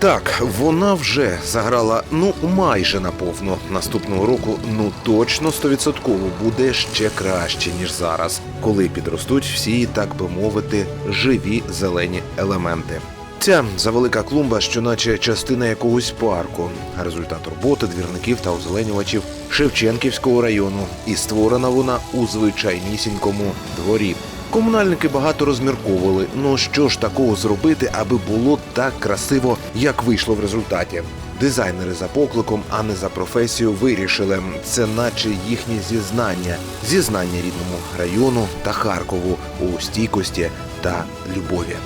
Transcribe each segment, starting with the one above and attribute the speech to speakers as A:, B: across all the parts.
A: Так, вона вже заграла ну майже наповну. Наступного року ну точно стовідсотково буде ще краще ніж зараз, коли підростуть всі, так би мовити, живі зелені елементи. Ця завелика клумба, що наче частина якогось парку, результат роботи двірників та озеленювачів Шевченківського району, і створена вона у звичайнісінькому дворі. Комунальники багато розмірковували. Ну що ж такого зробити, аби було так красиво, як вийшло в результаті. Дизайнери за покликом, а не за професію, вирішили це, наче їхнє зізнання, зізнання рідному району та Харкову у стійкості та любові.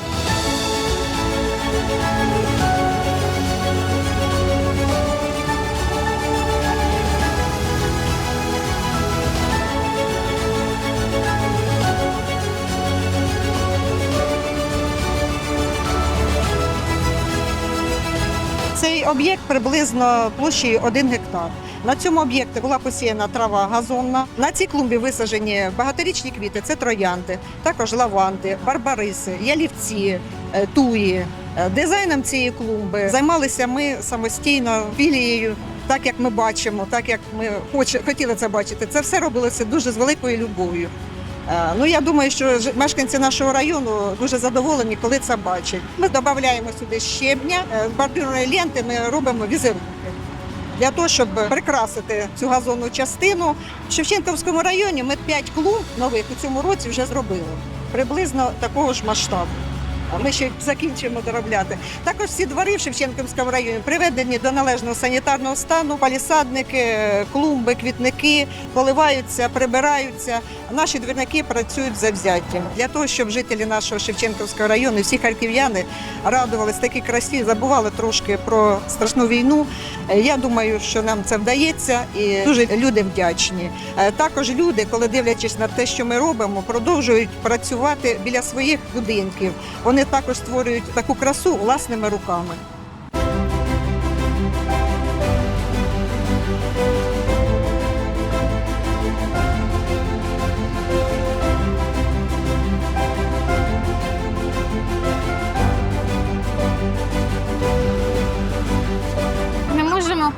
B: Цей об'єкт приблизно площею 1 гектар. На цьому об'єкті була посіяна трава газонна. На цій клумбі висаджені багаторічні квіти це троянди, також лаванди, барбариси, ялівці, е, туї. Е, Дизайном цієї клумби займалися ми самостійно філією, так як ми бачимо, так як ми хоч- хотіли це бачити. Це все робилося дуже з великою любов'ю. Е, Ну я думаю, що мешканці нашого району дуже задоволені, коли це бачать. Ми додаємо сюди щебня, е, з бордюрної ленти ми робимо візерунки. Для того, щоб прикрасити цю газонну частину, в Шевченківському районі ми 5 клумб нових у цьому році вже зробили. Приблизно такого ж масштабу. А Ми ще закінчуємо доробляти. Також всі двори в Шевченківському районі приведені до належного санітарного стану. Палісадники, клумби, квітники поливаються, прибираються. Наші двірники працюють завзяттям для того, щоб жителі нашого Шевченківського району, всі харків'яни радувалися такій красі, забували трошки про страшну війну. Я думаю, що нам це вдається, і дуже люди вдячні. Е, Також люди, коли дивлячись на те, що ми робимо, продовжують працювати біля своїх будинків. Вони також створюють таку красу власними руками.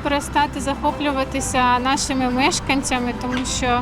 C: Перестати захоплюватися нашими мешканцями, тому що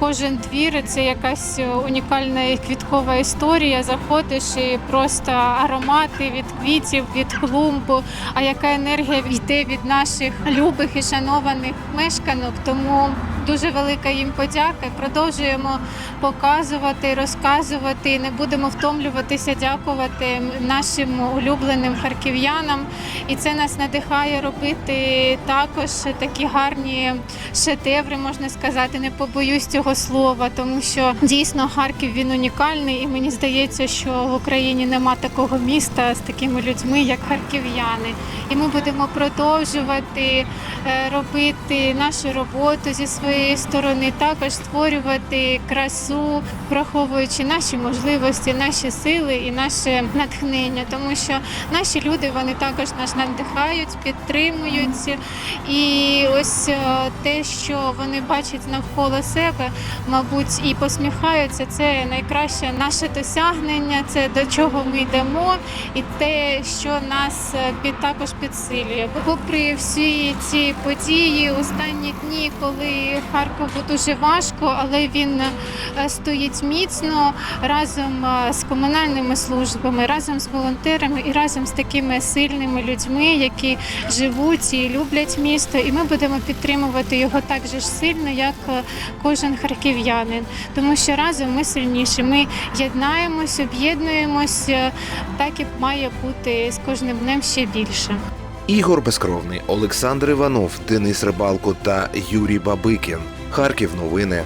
C: кожен двір це якась унікальна квіткова історія. Заходиш і просто аромати від квітів, від клумбу. А яка енергія йде від наших любих і шанованих мешканок? Тому дуже велика їм подяка. Продовжуємо показувати, розказувати. Не будемо втомлюватися, дякувати нашим улюбленим харків'янам. І це нас надихає робити також такі гарні шедеври, можна сказати. Не побоюсь цього слова, тому що дійсно Харків він унікальний, і мені здається, що в Україні нема такого міста з такими людьми, як харків'яни. І ми будемо продовжувати е, робити нашу роботу зі своєї сторони, також створювати красу, враховуючи наші можливості, наші сили і наше натхнення, тому що наші люди вони також нас надихають, підтримують. І ось е, те, що вони бачать навколо себе, мабуть, і посміхаються, це найкраще наше досягнення, це до чого ми йдемо, і те, що нас е, під також підсилює. Попри всі ці події, останні дні, коли Харкову дуже важко, але він е, стоїть міцно разом е, з комунальними службами, разом з волонтерами і разом з такими сильними людьми, які живуть і люблять місто. І ми будемо підтримувати його так же ж сильно, як е, кожен харків'янин, тому що разом ми сильніші. Ми єднаємось, об'єднуємось, так і має бути з кожним днем ще більше.
A: Ігор Безкровний, Олександр Іванов, Денис Рибалко та Юрій Бабикін. Харків новини.